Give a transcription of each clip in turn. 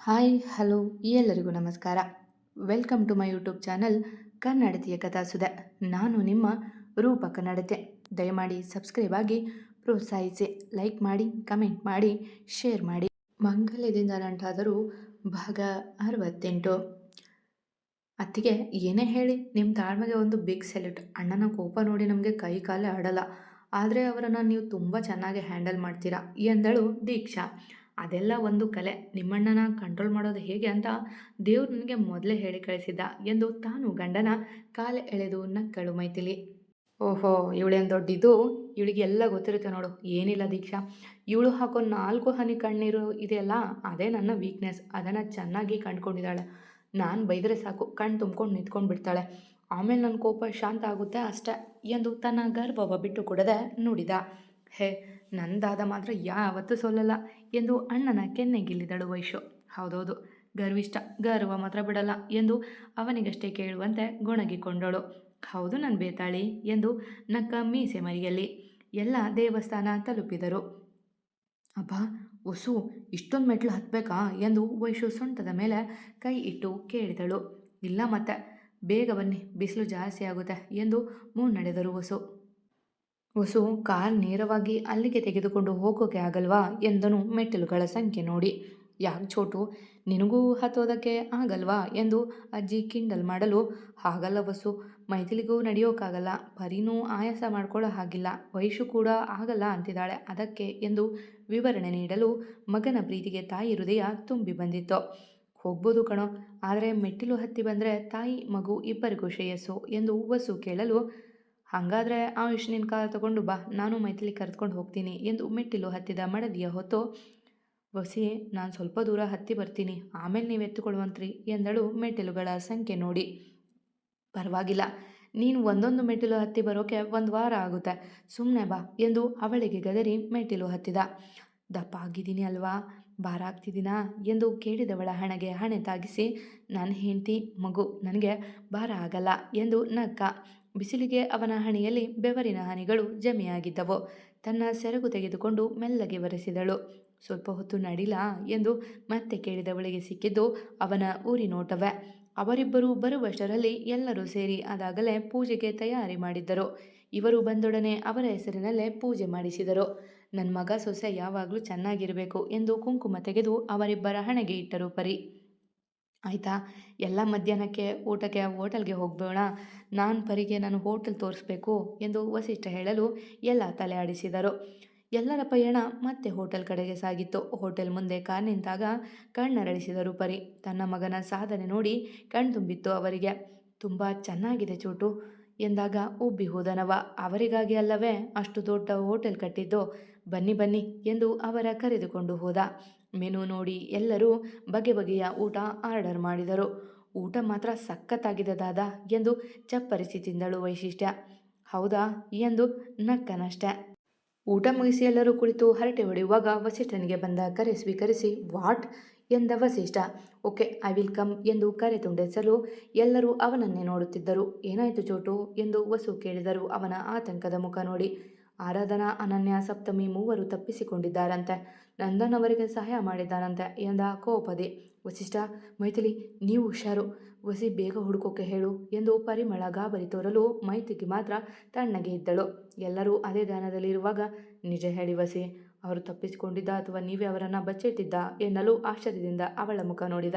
Hi, hello, ಎಲ್ಲರಿಗೂ ನಮಸ್ಕಾರ. Welcome to my YouTube channel ಕನ್ನಡತಿಯ ಕಥಾಸುದೆ ನಾನು ನಿಮ್ಮ ರೂಪ ಕನ್ನಡತೆ ದಯಮಾಡಿ ಸಬ್ಸ್ಕ್ರೈಬ್ ಆಗಿ ಪ್ರೋತ್ಸಾಹಿಸಿ. ಲೈಕ್ ಮಾಡಿ, ಕಮೆಂಟ್ ಮಾಡಿ, ಶೇರ್ ಮಾಡಿ. ಮಂಗಲ್ಯದಿಂದ ನಂಟಾದರೂ ಭಾಗ ಅರವತ್ತೆಂಟು. ಅತ್ತಿಗೆ ಏನೇ ಹೇಳಿ ನಿಮ್ಮ ತಾಳ್ಮೆಗೆ ಒಂದು ಬಿಗ್ ಸೆಲ್ಯೂಟ್ ಅಣ್ಣನ ಕೋಪ ನೋಡಿ ನಮಗೆ ಕೈ ಕಾಲೇ ಆಡಲ್ಲ. ಆದರೆ ಅವರನ್ನು ನೀವು ತುಂಬ ಚೆನ್ನಾಗಿ ಹ್ಯಾಂಡಲ್ ಮಾಡ್ತೀರಾ ಎಂದಳು ದೀಕ್ಷಾ. ಅದೆಲ್ಲ ಒಂದು ಕಲೆ. ನಿಮ್ಮಣ್ಣನ ಕಂಟ್ರೋಲ್ ಮಾಡೋದು ಹೇಗೆ ಅಂತ ದೇವ್ರು ನನಗೆ ಮೊದಲೇ ಹೇಳಿ ಕಳಿಸಿದ್ದ ಎಂದು ತಾನು ಗಂಡನ ಕಾಲು ಎಳೆದು ನಕ್ಕಳು ಮೈಥಿಲಿ. ಓಹೋ, ಇವಳೇನು ದೊಡ್ಡಿದ್ದು ಇವಳಿಗೆ ಎಲ್ಲ ಗೊತ್ತಿರುತ್ತೆ ನೋಡು. ಏನಿಲ್ಲ ದೀಕ್ಷಾ. ಇವಳು ಹಾಕೋ ನಾಲ್ಕು ಹನಿ ಕಣ್ಣೀರು ಇದೆಯಲ್ಲ, ಅದೇ ನನ್ನ ವೀಕ್ನೆಸ್ ಅದನ್ನು ಚೆನ್ನಾಗಿ ಕಂಡುಕೊಂಡಿದ್ದಾಳೆ. ನಾನು ಬೈದರೆ ಸಾಕು. ಕಣ್ಣು ತುಂಬ್ಕೊಂಡು ನಿಂತ್ಕೊಂಡು ಬಿಡ್ತಾಳೆ. ಆಮೇಲೆ ನನ್ನ ಕೋಪ ಶಾಂತ ಆಗುತ್ತೆ ಅಷ್ಟೇ ಎಂದು ತನ್ನ ಗರ್ಭವ ಬಿಟ್ಟು ಕೊಡದೆ ನುಡಿದ. ಹೇ ನಂದಾದ ಮಾತ್ರ ಯಾವತ್ತೂ ಸೋಲಲ್ಲ ಎಂದು ಅಣ್ಣನ ಕೆನ್ನೆಗಿಲ್ಲಿದಳು ವೈಶು. ಹೌದೌದು ಗರ್ವಿಷ್ಟ ಗರ್ವ ಮಾತ್ರ ಬಿಡಲ್ಲ ಎಂದು ಅವನಿಗಷ್ಟೇ ಕೇಳುವಂತೆ ಗೊಣಗಿಕೊಂಡಳು. ಹೌದು ನನ್ನ ಬೇತಾಳಿ ಎಂದು ನಕ್ಕ ಮೀಸೆ ಮರಿಯಲ್ಲಿ ಎಲ್ಲ ದೇವಸ್ಥಾನ ತಲುಪಿದರು. ಅಬ್ಬಾ ಒಸು ಇಷ್ಟೊಂದು ಮೆಟ್ಲು ಹತ್ತಬೇಕಾ ಎಂದು ವೈಶು ಸೊಂಟದ ಮೇಲೆ ಕೈ ಇಟ್ಟು ಕೇಳಿದಳು. ಇಲ್ಲ ಮತ್ತೆ, ಬೇಗ ಬನ್ನಿ, ಬಿಸಿಲು ಜಾಸ್ತಿ ಆಗುತ್ತೆ ಎಂದು ಮುನ್ನಡೆದರು ವಸು. ವಸು, ಕಾರ್ ನೇರವಾಗಿ ಅಲ್ಲಿಗೆ ತೆಗೆದುಕೊಂಡು ಹೋಗೋಕೆ ಆಗಲ್ವಾ ಎಂದನು ಮೆಟ್ಟಿಲುಗಳ ಸಂಖ್ಯೆ ನೋಡಿ. ಯಾಕೆ ಚೋಟು ನಿನಗೂ ಹತ್ತೋದಕ್ಕೆ ಆಗಲ್ವಾ ಎಂದು ಅಜ್ಜಿ ಕಿಂಡಲ್ ಮಾಡಲು. ಹಾಗಲ್ಲ ವಸು, ಮೈಥಿಲಿಗೂ ನಡೆಯೋಕ್ಕಾಗಲ್ಲ ಪರಿನೂ ಆಯಾಸ ಮಾಡ್ಕೊಳ್ಳೋ ಹಾಗಿಲ್ಲ, ವಯಸ್ಸು ಕೂಡ ಆಗಲ್ಲ ಅಂತಿದ್ದಾಳೆ ಅದಕ್ಕೆ ಎಂದು ವಿವರಣೆ ನೀಡಲು ಮಗನ ಪ್ರೀತಿಗೆ ತಾಯಿ ಹೃದಯ ತುಂಬಿ ಬಂದಿತ್ತು. ಹೋಗ್ಬೋದು ಕಣೋ, ಆದರೆ ಮೆಟ್ಟಿಲು ಹತ್ತಿ ಬಂದರೆ ತಾಯಿ, ಮಗು ಇಬ್ಬರಿಗೂ ಶ್ರೇಯಸ್ಸು ಎಂದು ವಸು ಕೇಳಲು ಹಾಗಾದರೆ ಆ ನಿನ್ನ ಕಾರ್ ತಗೊಂಡು ಬಾ, ನಾನು ಮೈಥಿಲಿ ಕರೆದುಕೊಂಡು ಹೋಗ್ತೀನಿ ಎಂದು ಮೆಟ್ಟಿಲು ಹತ್ತಿದ ಮಡದಿಯ ಹೊತ್ತು. ವಸಿ, ನಾನು ಸ್ವಲ್ಪ ದೂರ ಹತ್ತಿ ಬರ್ತೀನಿ, ಆಮೇಲೆ ನೀವು ಎತ್ತುಕೊಳ್ಳುವಂತ್ರಿ ಎಂದಳು ಮೆಟ್ಟಿಲುಗಳ ಸಂಖ್ಯೆ ನೋಡಿ. ಪರವಾಗಿಲ್ಲ, ನೀನು ಒಂದೊಂದು ಮೆಟ್ಟಿಲು ಹತ್ತಿ ಬರೋಕೆ ಒಂದು ವಾರ ಆಗುತ್ತೆ ಸುಮ್ಮನೆ ಬಾ ಎಂದು ಅವಳಿಗೆ ಗದರಿ ಮೆಟ್ಟಿಲು ಹತ್ತಿದ. ದಪ್ಪ ಆಗಿದ್ದೀನಿ ಅಲ್ವಾ ಭಾರ ಆಗ್ತಿದ್ದೀನಾ ಎಂದು ಕೇಳಿದವಳ ಹಣೆಗೆ ಹಣೆ ತಾಗಿಸಿ ನನ್ನ ಹೆಂಡತಿ, ಮಗು, ನನಗೆ ಭಾರ ಆಗಲ್ಲ ಎಂದು ನಕ್ಕ ಬಿಸಿಲಿಗೆ ಅವನ ಹಣೆಯಲ್ಲಿ ಬೆವರಿನ ಹನಿಗಳು ಜಮೆಯಾಗಿದ್ದವು. ತನ್ನ ಸೆರಗು ತೆಗೆದುಕೊಂಡು ಮೆಲ್ಲಗೆ ಬರೆಸಿದಳು ಸ್ವಲ್ಪ ಹೊತ್ತು ನಡಿಲ ಎಂದು ಮತ್ತೆ ಕೇಳಿದವಳಿಗೆ ಸಿಕ್ಕಿದ್ದು ಅವನ ಊರಿನೋಟವೇ. ಅವರಿಬ್ಬರು ಬರುವಷ್ಟರಲ್ಲಿ ಎಲ್ಲರೂ ಸೇರಿ ಅದಾಗಲೇ ಪೂಜೆಗೆ ತಯಾರಿ ಮಾಡಿದ್ದರು. ಇವರು ಬಂದೊಡನೆ ಅವರ ಹೆಸರಿನಲ್ಲೇ ಪೂಜೆ ಮಾಡಿಸಿದರು. ನನ್ನ ಮಗ ಸೊಸೆ ಯಾವಾಗಲೂ ಚೆನ್ನಾಗಿರಬೇಕು ಎಂದು ಕುಂಕುಮ ತೆಗೆದು ಅವರಿಬ್ಬರ ಹಣೆಗೆ ಇಟ್ಟರು ಪರಿ. ಆಯಿತಾ, ಎಲ್ಲ ಮಧ್ಯಾಹ್ನಕ್ಕೆ ಊಟಕ್ಕೆ ಹೋಟೆಲ್ಗೆ ಹೋಗ್ಬೋಣ ನಾನು ಪರಿಗೆ ನಾನು ಹೋಟೆಲ್ ತೋರಿಸ್ಬೇಕು ಎಂದು ವಸಿಷ್ಠ ಹೇಳಲು ಎಲ್ಲ ತಲೆ ಆಡಿಸಿದರು. ಎಲ್ಲರ ಪಯಣ ಮತ್ತೆ ಹೋಟೆಲ್ ಕಡೆಗೆ ಸಾಗಿತ್ತು. ಹೋಟೆಲ್ ಮುಂದೆ ಕಾರ್ ನಿಂತಾಗ ಕಣ್ಣರಳಿಸಿದರು ಪರಿ. ತನ್ನ ಮಗನ ಸಾಧನೆ ನೋಡಿ ಕಣ್ತುಂಬಿತ್ತು ಅವರಿಗೆ. ತುಂಬ ಚೆನ್ನಾಗಿದೆ ಚೂಟು ಎಂದಾಗ ಉಬ್ಬಿ ಹೋದನವ. ಅವರಿಗಾಗಿ ಅಲ್ಲವೇ, ಅಷ್ಟು ದೊಡ್ಡ ಹೋಟೆಲ್ ಕಟ್ಟಿದ್ದು. ಬನ್ನಿ ಬನ್ನಿ ಎಂದು ಅವರ ಕರೆದುಕೊಂಡು ಹೋದ. ಮೆನು ನೋಡಿ ಎಲ್ಲರೂ ಬಗೆ ಬಗೆಯ ಊಟ ಆರ್ಡರ್ ಮಾಡಿದರು. ಊಟ ಮಾತ್ರ ಸಖತ್ತಾಗಿದೆ ದಾದಾ ಎಂದು ಚಪ್ಪರಿಸಿ ತಿಂದಳು ವೈಶಿಷ್ಟ್ಯ. ಹೌದಾ? ಎಂದು ನಕ್ಕನಷ್ಟೆ. ಊಟ ಮುಗಿಸಿ ಎಲ್ಲರೂ ಕುಳಿತು ಹರಟೆ ಹೊಡೆಯುವಾಗ ವಸಿಷ್ಠನಿಗೆ ಬಂದ ಕರೆ ಸ್ವೀಕರಿಸಿ, ವಾಟ್? ಎಂದ Vasishtha. Okay, I will come ಎಂದು ಕರೆ ತುಂಡೆಸಲು ಎಲ್ಲರೂ ಅವನನ್ನೇ ನೋಡುತ್ತಿದ್ದರು. ಏನಾಯಿತು ಚೋಟು? ಎಂದು ವಸು ಕೇಳಿದರು ಅವನ ಆತಂಕದ ಮುಖ ನೋಡಿ. ಆರಾಧನಾ ಅನನ್ಯ ಸಪ್ತಮಿ ಮೂವರು ತಪ್ಪಿಸಿಕೊಂಡಿದ್ದಾರಂತೆ. ನಂದನ್ ಅವರಿಗೆ ಸಹಾಯ ಮಾಡಿದ್ದಾನಂತೆ ಎಂದ ಕೋಪದೆ. ವಸಿಷ್ಠ, ಮೈಥಿಲಿ, ನೀವು ಹುಷಾರು. ವಸಿ ಬೇಗ ಹುಡುಕೋಕೆ ಹೇಳು ಎಂದು ಪರಿಮಳ ಗಾಬರಿ ತೋರಲು ಮೈತಿಗೆ ಮಾತ್ರ ತಣ್ಣಗೆ ಇದ್ದಳು. ಎಲ್ಲರೂ ಅದೇ ಧ್ಯಾನದಲ್ಲಿರುವಾಗ, ನಿಜ ಹೇಳಿ ವಸಿ, ಅವರು ತಪ್ಪಿಸಿಕೊಂಡಿದ್ದ ಅಥವಾ ನೀವೇ ಅವರನ್ನು ಬಚ್ಚಿಟ್ಟಿದ್ದ ಎನ್ನಲು ಆಶ್ಚರ್ಯದಿಂದ ಅವಳ ಮುಖ ನೋಡಿದ.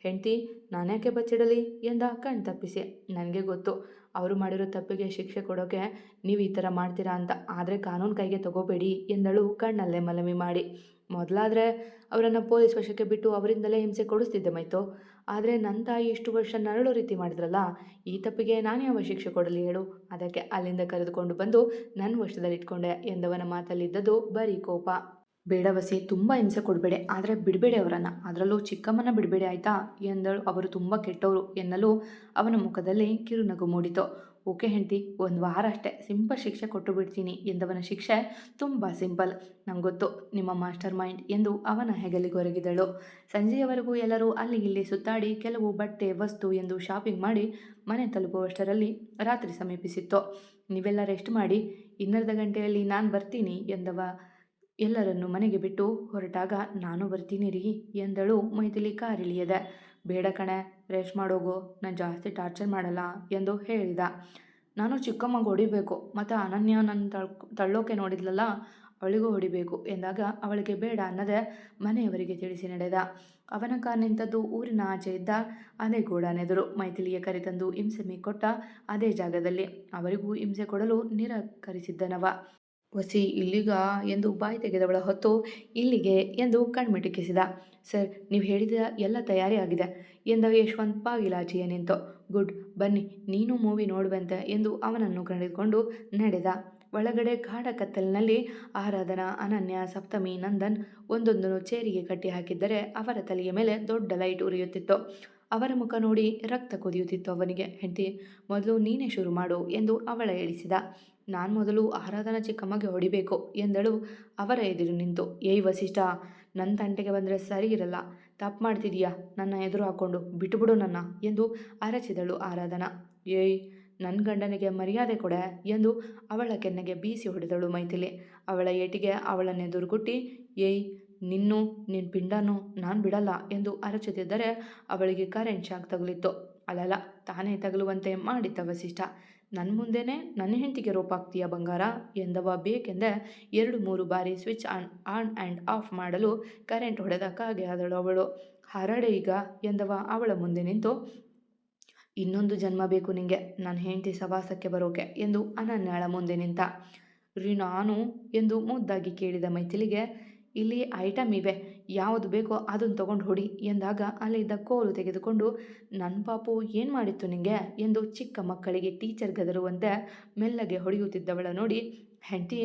ಹೆಂಡತಿ, ನಾನ್ಯಾಕೆ ಬಚ್ಚಿಡಲಿ? ಎಂದ ಕಣ್ ತಪ್ಪಿಸಿ. ನನಗೆ ಗೊತ್ತು. ಅವರು ಮಾಡಿರೋ ತಪ್ಪಿಗೆ ಶಿಕ್ಷೆ ಕೊಡೋಕೆ ನೀವು ಈ ಥರ ಮಾಡ್ತೀರಾ ಅಂತ ಆದರೆ ಕಾನೂನು ಕೈಗೆ ತಗೋಬೇಡಿ ಎಂದಳು ಕಣ್ಣಲ್ಲೇ ಮಲಮಿ ಮಾಡಿ. ಮೊದಲಾದರೆ ಅವರನ್ನು ಪೊಲೀಸ್ ವಶಕ್ಕೆ ಬಿಟ್ಟು ಅವರಿಂದಲೇ ಹಿಂಸೆ ಕೊಡಿಸ್ತಿದ್ದೆ ಮೈತೋ. ಆದರೆ ನನ್ನ ತಾಯಿ ಇಷ್ಟು ವರ್ಷ ನರಳೋ ರೀತಿ ಮಾಡಿದ್ರಲ್ಲ, ಈ ತಪ್ಪಿಗೆ ನಾನು ಯಾವ ಶಿಕ್ಷೆ ಕೊಡಲಿ ಹೇಳು. ಅದಕ್ಕೆ ಅಲ್ಲಿಂದ ಕರೆದುಕೊಂಡು ಬಂದು ನನ್ನ ವಶದಲ್ಲಿಟ್ಕೊಂಡೆ ಎಂದವನ ಮಾತಲ್ಲಿದ್ದದ್ದು ಬರೀ ಕೋಪ. ಬೇಡ ವಸಿ ತುಂಬ ಹಿಂಸೆ ಕೊಡಬೇಡಿ. ಆದರೆ ಬಿಡಬೇಡಿ ಅವರನ್ನು. ಅದರಲ್ಲೂ ಚಿಕ್ಕಮ್ಮನ ಬಿಡಬೇಡಿ ಆಯಿತಾ? ಎಂದಳು. ಅವರು ತುಂಬ ಕೆಟ್ಟವರು ಎನ್ನಲು ಅವನ ಮುಖದಲ್ಲಿ ಕಿರುನಗು ಮೂಡಿತು. ಓಕೆ ಹೆಂಡತಿ, ಒಂದು ವಾರ ಅಷ್ಟೇ ಸಿಂಪಲ್ ಶಿಕ್ಷೆ ಕೊಟ್ಟು ಬಿಡ್ತೀನಿ ಎಂದವನ ಶಿಕ್ಷೆ ತುಂಬ ಸಿಂಪಲ್. ನಂಗೆ ಗೊತ್ತು ನಿಮ್ಮ ಮಾಸ್ಟರ್ ಮೈಂಡ್ ಎಂದು ಅವನ ಹೆಗಲಿಗೊರಗಿದಳು ಸಂಜೆಯವರೆಗೂ ಎಲ್ಲರೂ ಅಲ್ಲಿ ಇಲ್ಲಿ ಸುತ್ತಾಡಿ ಕೆಲವು ಬಟ್ಟೆ, ವಸ್ತು ಎಂದು ಶಾಪಿಂಗ್ ಮಾಡಿ ಮನೆ ತಲುಪುವಷ್ಟರಲ್ಲಿ ರಾತ್ರಿ ಸಮೀಪಿಸಿತ್ತು. ನೀವೆಲ್ಲ ರೆಸ್ಟ್ ಮಾಡಿ. ಇನ್ನರ್ಧ ಗಂಟೆಯಲ್ಲಿ ನಾನು ಬರ್ತೀನಿ ಎಂದವ ಎಲ್ಲರನ್ನು ಮನೆಗೆ ಬಿಟ್ಟು ಹೊರಟಾಗ, ನಾನು ಬರ್ತೀನಿ ರೀ, ಎಂದಳು ಮೈಥಿಲಿ ಕಾರಿಳಿಯದ. ಬೇಡ ಕಣೆ, ರೆಸ್ಟ್ ಮಾಡೋಗು, ನಾನು ಜಾಸ್ತಿ ಟಾರ್ಚರ್ ಮಾಡಲ್ಲ, ಎಂದು ಹೇಳಿದ. ನಾನು ಚಿಕ್ಕಮ್ಮಗೆ ಹೊಡಿಬೇಕು, ಮತ್ತು ಅನನ್ಯ ನನ್ನ ತಳ್, ತಳ್ಳೋಕೆ ನೋಡಿದ್ಲಲ್ಲ, ಅವಳಿಗೂ ಹೊಡಿಬೇಕು, ಎಂದಾಗ ಅವಳಿಗೆ ಬೇಡ ಅನ್ನದೆ ಮನೆಯವರಿಗೆ ತಿಳಿಸಿ ನಡೆದ. ಅವನ ಕಾರ್ ನಿಂತದ್ದು ಊರಿನ ಆಚೆ ಇದ್ದ ಅದೇ ಗೋಡಾನೆದುರು ಮೈಥಿಲಿಗೆ ಕರೆತಂದು ಹಿಂಸೆ ಕೊಟ್ಟ ಅದೇ ಜಾಗದಲ್ಲಿ. ಅವರಿಗೂ ಹಿಂಸೆ ಕೊಡಲು ನಿರಾಕರಿಸಿದ್ದನವ. ವಸಿ ಇಲ್ಲಿಗ ಎಂದು ಬಾಯಿ ತೆಗೆದವಳ ಹೊತ್ತು ಇಲ್ಲಿಗೆ ಎಂದು ಕಣ್ಮಿಟುಕಿಸಿದ. ಸರ್, ನೀವು ಹೇಳಿದ ಎಲ್ಲ ತಯಾರಿ ಆಗಿದೆ ಎಂದ ಯಶವಂತ್ ಬಾಗಿಲಾಚೆಯ ನಿಂತು. ಗುಡ್, ಬನ್ನಿ, ನೀನು ಮೂವಿ ನೋಡುವಂತೆ ಎಂದು ಅವನನ್ನು ಕರೆದುಕೊಂಡು ನಡೆದ. ಒಳಗಡೆ ಗಾಢ ಕತ್ತಲಿನಲ್ಲಿ ಆರಾಧನಾ, ಅನನ್ಯ, ಸಪ್ತಮಿ, ನಂದನ್ ಒಂದೊಂದನ್ನು ಚೇರಿಗೆ ಕಟ್ಟಿ ಹಾಕಿದ್ದರೆ ಅವರ ತಲೆಯ ಮೇಲೆ ದೊಡ್ಡ ಲೈಟ್ ಉರಿಯುತ್ತಿತ್ತು. ಅವರ ಮುಖ ನೋಡಿ ರಕ್ತ ಕುದಿಯುತ್ತಿತ್ತು ಅವನಿಗೆ. ಹೆಂಡತಿ, ಮೊದಲು ನೀನೇ ಶುರು ಮಾಡು ಎಂದು ಅವಳ ಹೇಳಿಸಿದ. ನಾನು ಮೊದಲು ಆರಾಧನಾ ಚಿಕ್ಕಮ್ಮಗೆ ಹೊಡಿಬೇಕು ಎಂದಳು ಅವರ ಎದುರು ನಿಂತು. ಏಯ್ ವಸಿಷ್ಠ ನನ್ನ ತಂಟೆಗೆ ಬಂದರೆ ಸರಿ ಇರಲ್ಲ. ತಪ್ಪು ಮಾಡ್ತಿದೀಯಾ? ನನ್ನ ಎದುರು ಹಾಕ್ಕೊಂಡು ಬಿಟ್ಟುಬಿಡು ನನ್ನ ಎಂದು ಅರಚಿದಳು ಆರಾಧನಾ. ಏಯ್ ನನ್ನ ಗಂಡನಿಗೆ ಮರ್ಯಾದೆ ಕೊಡೆ ಎಂದು ಅವಳ ಕೆನ್ನೆಗೆ ಬೀಸಿ ಹೊಡೆದಳು ಮೈಥಿಲಿ. ಅವಳ ಏಟಿಗೆ ಅವಳನ್ನೆದುರುಗುಟ್ಟಿ, ಏಯ್ ನಿನ್ನು ನಿನ್ನ ಪಿಂಡನು ನಾನು ಬಿಡಲ್ಲ ಎಂದು ಅರಚುತ್ತಿದ್ದರೆ ಅವಳಿಗೆ ಕರೆಂಟ್ ಶಾಕ್ ತಗುಲಿತ್ತು. ಅಲ್ಲಲ್ಲ ತಾನೇ ತಗಲುವಂತೆ ಮಾಡಿದ್ದ ವಸಿಷ್ಠ. ನನ್ನ ಮುಂದೆನೇ ನನ್ನ ಹೆಂಡತಿಗೆ ರೋಪಾಗ್ತೀಯ ಬಂಗಾರ ಎಂದವ ಬೇಕೆಂದೇ ಎರಡು ಮೂರು ಬಾರಿ switch on on and off ಮಾಡಲು ಕರೆಂಟ್ ಹೊಡೆದಕ್ಕಾಗಿ ಆದಳು ಅವಳು. ಹರಡೆ ಈಗ ಎಂದವ ಅವಳ ಮುಂದೆ ನಿಂತು, ಇನ್ನೊಂದು ಜನ್ಮ ಬೇಕು ನಿಂಗೆ ನನ್ನ ಹೆಂಡತಿ ಸವಾಸಕ್ಕೆ ಬರೋಕೆ ಎಂದು ಅನನ್ಯಾಳ ಮುಂದೆ ನಿಂತ. ರೀ, ನಾನು ಎಂದು ಮುದ್ದಾಗಿ ಕೇಳಿದ ಮೈಥಿಲಿಗೆ ಇಲ್ಲಿ ಐಟಮ್ ಇವೆ. ಯಾವುದು ಬೇಕೋ ಅದನ್ನು ತಗೊಂಡು ಹೊಡಿ ಎಂದಾಗ ಅಲ್ಲಿದ್ದ ಕೋಲು ತೆಗೆದುಕೊಂಡು ನನ್ನ ಪಾಪು ಏನು ಮಾಡಿತ್ತು ನಿಂಗೆ? ಎಂದು ಚಿಕ್ಕ ಮಕ್ಕಳಿಗೆ ಟೀಚರ್ ಗದರುವಂತೆ ಮೆಲ್ಲಗೆ ಹೊಡೆಯುತ್ತಿದ್ದವಳ ನೋಡಿ, ಹೆಂಡತಿ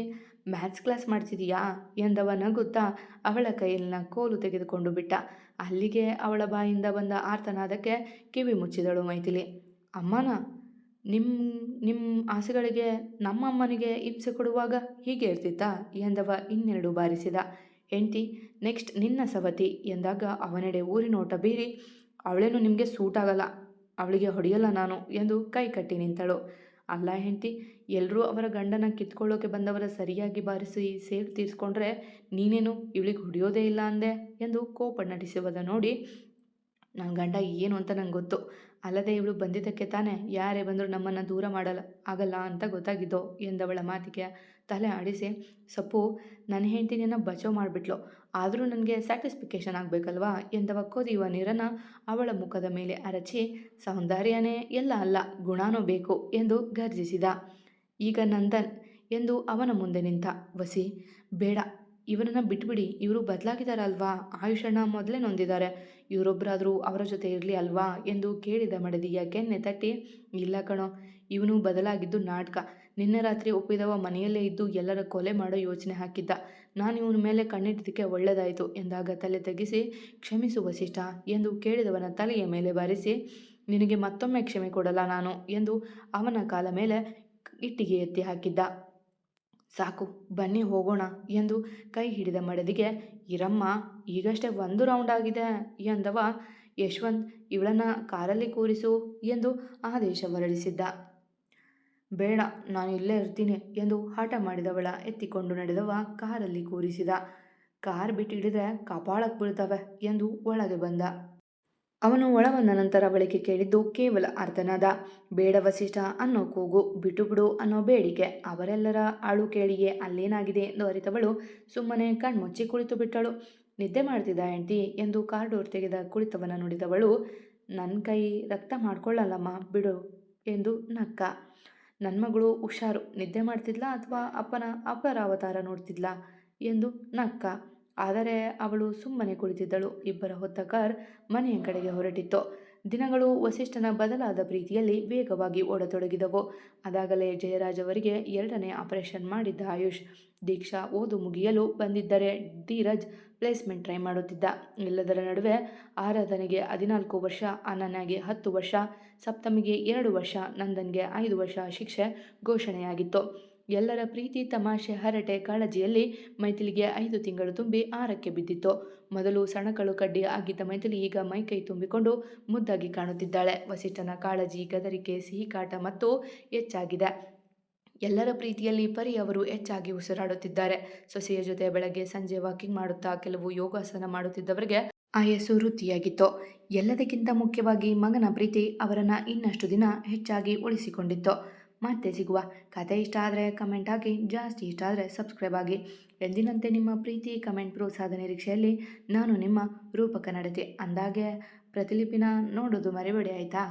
ಮ್ಯಾಥ್ಸ್ ಕ್ಲಾಸ್ ಮಾಡ್ತಿದೀಯಾ? ಎಂದವ ನಗುತ್ತಾ ಅವಳ ಕೈಯಲ್ಲಿನ ಕೋಲು ತೆಗೆದುಕೊಂಡು ಬಿಟ್ಟ. ಅಲ್ಲಿಗೆ ಅವಳ ಬಾಯಿಂದ ಬಂದ ಆರ್ತನಾದಕ್ಕೆ ಕಿವಿ ಮುಚ್ಚಿದಳು ಮೈಥಿಲಿ. ಅಮ್ಮನ ನಿಮ್ಮ ನಿಮ್ಮ ಆಸೆಗಳಿಗೆ ನಮ್ಮ ಅಮ್ಮನಿಗೆ ಹಿಂಸೆ ಕೊಡುವಾಗ ಹೀಗೆ ಇರ್ತಿತ್ತಾ? ಎಂದವ ಇನ್ನೆರಡು ಬಾರಿಸಿದ. ಹೆಂಡ್ತಿ ನೆಕ್ಸ್ಟ್ ನಿನ್ನ ಸವತಿ ಎಂದಾಗ ಅವನೆಡೆ ಊರಿನೋಟ ಬೀರಿ, ಅವಳೇನು ನಿಮಗೆ ಸೂಟ್ ಆಗಲ್ಲ, ಅವಳಿಗೆ ಹೊಡೆಯಲ್ಲ ನಾನು ಎಂದು ಕೈ ಕಟ್ಟಿ ನಿಂತಳು. ಅಲ್ಲ ಹೆಂಡ್ತಿ ಎಲ್ಲರೂ ಅವರ ಗಂಡನ ಕಿತ್ಕೊಳ್ಳೋಕೆ ಬಂದವರ ಸರಿಯಾಗಿ ಬಾರಿಸಿ ಸೇರು ತೀರಿಸ್ಕೊಂಡ್ರೆ ನೀನೇನು ಇವಳಿಗೆ ಹೊಡೆಯೋದೇ ಇಲ್ಲ ಅಂದೆ? ಎಂದು ಕೋಪ ನಟಿಸುವುದ ನೋಡಿ ನನ್ನ ಗಂಡ ಏನು ಅಂತ ನಂಗೆ ಗೊತ್ತು. ಅಲ್ಲದೆ ಇವಳು ಬಂದಿದ್ದಕ್ಕೆ ತಾನೇ ಯಾರೇ ಬಂದರೂ ನಮ್ಮನ್ನು ದೂರ ಮಾಡಲ್ಲ, ಆಗಲ್ಲ ಅಂತ ಗೊತ್ತಾಗಿದ್ದೋ ಎಂದವಳ ಮಾತಿಗೆ ತಲೆ ಆಡಿಸಿ, ಸಪ್ಪು, ನನ್ನ ಹೆಂಡತಿನ ಬಚಾವ್ ಮಾಡಿಬಿಟ್ಲು, ಆದರೂ ನನಗೆ ಸ್ಯಾಟಿಸ್ಫಿಕೇಷನ್ ಆಗಬೇಕಲ್ವಾ? ಎಂದವ ಕೊದಿಯುವ ನೀರನ್ನು ಅವಳ ಮುಖದ ಮೇಲೆ ಅರಚಿ, ಸೌಂದರ್ಯನೇ ಎಲ್ಲ ಅಲ್ಲ, ಗುಣನೂ ಬೇಕು, ಎಂದು ಗರ್ಜಿಸಿದ ಈಗ ನಂದನ್ ಎಂದು ಅವನ ಮುಂದೆ ನಿಂತ, ವಸಿ, ಬೇಡ ಇವರನ್ನು ಬಿಟ್ಬಿಡಿ, ಇವರು ಬದಲಾಗಿದ್ದಾರಲ್ವಾ ಆಯುಷಣ್ಣ ಮೊದಲೇ ನೊಂದಿದ್ದಾರೆ ಇವರೊಬ್ಬರಾದರೂ ಅವರ ಜೊತೆ ಇರಲಿ ಅಲ್ವಾ? ಎಂದು ಕೇಳಿದ ಮಡದಿ ಕೆನ್ನೆ ತಟ್ಟಿ, ಇಲ್ಲ ಕಣೋ, ಇವನು ಬದಲಾಗಿದ್ದು ನಾಟಕ. ನಿನ್ನೆ ರಾತ್ರಿ ಒಪ್ಪಿದವ ಮನೆಯಲ್ಲೇ ಇದ್ದು ಎಲ್ಲರ ಕೊಲೆ ಮಾಡೋ ಯೋಚನೆ ಹಾಕಿದ್ದ. ನಾನು ಇವನ ಮೇಲೆ ಕಣ್ಣಿಟ್ಟಿದ್ದಕ್ಕೆ ಒಳ್ಳೆಯದಾಯಿತು ಎಂದಾಗ ತಲೆ ತೆಗೆಸಿ, ಕ್ಷಮಿಸು ವಸಿಷ್ಠ ಎಂದು ಕೇಳಿದವನ ತಲೆಯ ಮೇಲೆ ಬಾರಿಸಿ, ನಿನಗೆ ಮತ್ತೊಮ್ಮೆ ಕ್ಷಮೆ ಕೊಡಲ್ಲ ನಾನು ಎಂದು ಅವನ ಕಾಲ ಮೇಲೆ ಇಟ್ಟಿಗೆ ಎತ್ತಿ ಹಾಕಿದ್ದ. ಸಾಕು, ಬನ್ನಿ ಹೋಗೋಣ ಎಂದು ಕೈ ಹಿಡಿದ ಮಡದಿಗೆ, ಇರಮ್ಮ, ಈಗಷ್ಟೇ ಒಂದು ರೌಂಡ್ ಆಗಿದೆ ಎಂದವ. ಯಶವಂತ್ ಇವಳನ್ನ ಕಾರಲ್ಲಿ ಕೂರಿಸು ಎಂದು ಆದೇಶ ಹೊರಡಿಸಿದ್ದ. ಬೇಡ, ನಾನು ಇಲ್ಲೇ ಇರ್ತೀನಿ ಎಂದು ಹಠ ಮಾಡಿದವಳ ಎತ್ತಿಕೊಂಡು ನಡೆದವ ಕಾರಲ್ಲಿ ಕೂರಿಸಿದ. ಕಾರ್ ಬಿಟ್ಟಿಡಿದ್ರೆ ಕಪಾಳಕ್ಕೆ ಬೀಳ್ತವೆ ಎಂದು ಒಳಗೆ ಬಂದ. ಅವನು ಒಳವನ್ನ ನಂತರ ಅವಳಿಗೆ ಕೇಳಿದ್ದು, ಕೇವಲ ಅರ್ಧನಾದ. ಬೇಡ ವಸಿಷ್ಠ, ಅನ್ನೋ ಕೂಗು. ಬಿಟ್ಟು ಬಿಡು ಅನ್ನೋ ಬೇಡಿಕೆ. ಅವರೆಲ್ಲರ ಅಳು ಕೇಳಿಯೇ ಅಲ್ಲೇನಾಗಿದೆ ಎಂದು ಅರಿತವಳು. ಸುಮ್ಮನೆ ಕಣ್ಮುಚ್ಚಿ ಕುಳಿತು ಬಿಟ್ಟಳು. ನಿದ್ದೆ ಮಾಡ್ತಿದ್ದ ಹೆಂಡತಿ ಎಂದು ಕಾರ್ ಡೋರ್ ತೆಗೆದ ಕುಳಿತವನ ನುಡಿದವಳು ನನ್ನ ಕೈ ರಕ್ತ ಮಾಡ್ಕೊಳ್ಳಲ್ಲಮ್ಮ, ಬಿಡು, ಎಂದು ನಕ್ಕ. ನನ್ನ ಮಗಳು ಹುಷಾರು. ನಿದ್ದೆ ಮಾಡ್ತಿದ್ಲಾ ಅಥವಾ ಅಪ್ಪನ ಅಪ್ಪರ ಅವತಾರ ನೋಡ್ತಿದ್ಲಾ? ಎಂದು ನಕ್ಕ. ಆದರೆ ಅವಳು ಸುಮ್ಮನೆ ಕುಳಿತಿದ್ದಳು. ಇಬ್ಬರ ಹೊತ್ತ ಕಾರ್ ಮನೆಯ ಕಡೆಗೆ ಹೊರಟಿತ್ತು. ದಿನಗಳು ವಸಿಷ್ಠನ ಬದಲಾದ ಪ್ರೀತಿಯಲ್ಲಿ ವೇಗವಾಗಿ ಓಡತೊಡಗಿದವು. ಅದಾಗಲೇ ಜಯರಾಜ್ ಅವರಿಗೆ ಎರಡನೇ ಆಪರೇಷನ್ ಮಾಡಿದ್ದ ಆಯುಷ್. ದೀಕ್ಷಾ ಓದು ಮುಗಿಯಲು ಬಂದಿದ್ದರೆ ಧೀರಜ್ ಪ್ಲೇಸ್ಮೆಂಟ್ ಟ್ರೈ ಮಾಡುತ್ತಿದ್ದ. ಎಲ್ಲದರ ನಡುವೆ ಆರಾಧನೆಗೆ ಹದಿನಾಲ್ಕು ವರ್ಷ ಅನನ್ಯಾಗೆ ಹತ್ತು ವರ್ಷ, ಸಪ್ತಮಿಗೆ ಎರಡು ವರ್ಷ, ನಂದನ್ಗೆ ಐದು ವರ್ಷ ಶಿಕ್ಷೆ ಘೋಷಣೆಯಾಗಿತ್ತು. ಎಲ್ಲರ ಪ್ರೀತಿ ತಮಾಷೆ ಹರಟೆ ಕಾಳಜಿಯಲ್ಲಿ ಮೈಥಿಲಿಗೆ ಐದು ತಿಂಗಳು ತುಂಬಿ ಆರಕ್ಕೆ ಬಿದ್ದಿತ್ತು. ಮೊದಲು ಸಣಕಳು ಕಡ್ಡಿ ಆಗಿದ್ದ ಮೈಥಿಲಿ ಈಗ ಮೈಕೈ ತುಂಬಿಕೊಂಡು ಮುದ್ದಾಗಿ ಕಾಣುತ್ತಿದ್ದಾಳೆ. ವಸಿಷ್ಠನ ಕಾಳಜಿ, ಗದರಿಕೆ, ಸಿಹಿ ಕಾಟ ಮತ್ತು ಹೆಚ್ಚಾಗಿದೆ. ಎಲ್ಲರ ಪ್ರೀತಿಯಲ್ಲಿ ಪರಿ ಅವರು ಹೆಚ್ಚಾಗಿ ಉಸಿರಾಡುತ್ತಿದ್ದಾರೆ. ಸೊಸೆಯ ಜೊತೆ ಬೆಳಗ್ಗೆ ಸಂಜೆ ವಾಕಿಂಗ್ ಮಾಡುತ್ತಾ ಕೆಲವು ಯೋಗಾಸನ ಮಾಡುತ್ತಿದ್ದವರಿಗೆ ಆಯಸ್ಸು ವೃತ್ತಿಯಾಗಿತ್ತು. ಎಲ್ಲದಕ್ಕಿಂತ ಮುಖ್ಯವಾಗಿ ಮಗನ ಪ್ರೀತಿ ಅವರನ್ನು ಇನ್ನಷ್ಟು ದಿನ ಹೆಚ್ಚಾಗಿ ಉಳಿಸಿಕೊಂಡಿತ್ತು. ಮತ್ತೆ ಸಿಗುವ ಕತೆ ಇಷ್ಟ ಆದರೆ ಕಮೆಂಟ್ ಹಾಕಿ, ಜಾಸ್ತಿ ಇಷ್ಟ ಆದರೆ ಸಬ್ಸ್ಕ್ರೈಬ್ ಆಗಿ. ಎಂದಿನಂತೆ ನಿಮ್ಮ ಪ್ರೀತಿ ಕಮೆಂಟ್ ಪ್ರೋತ್ಸಾಹದ ನಿರೀಕ್ಷೆಯಲ್ಲಿ ನಾನು ನಿಮ್ಮ ರೂಪಕ ನಡತೆ. ಅಂದಾಗೆ ಪ್ರತಿಲಿಪಿನ ನೋಡೋದು ಮರಿಬೇಡಿ ಆಯಿತಾ?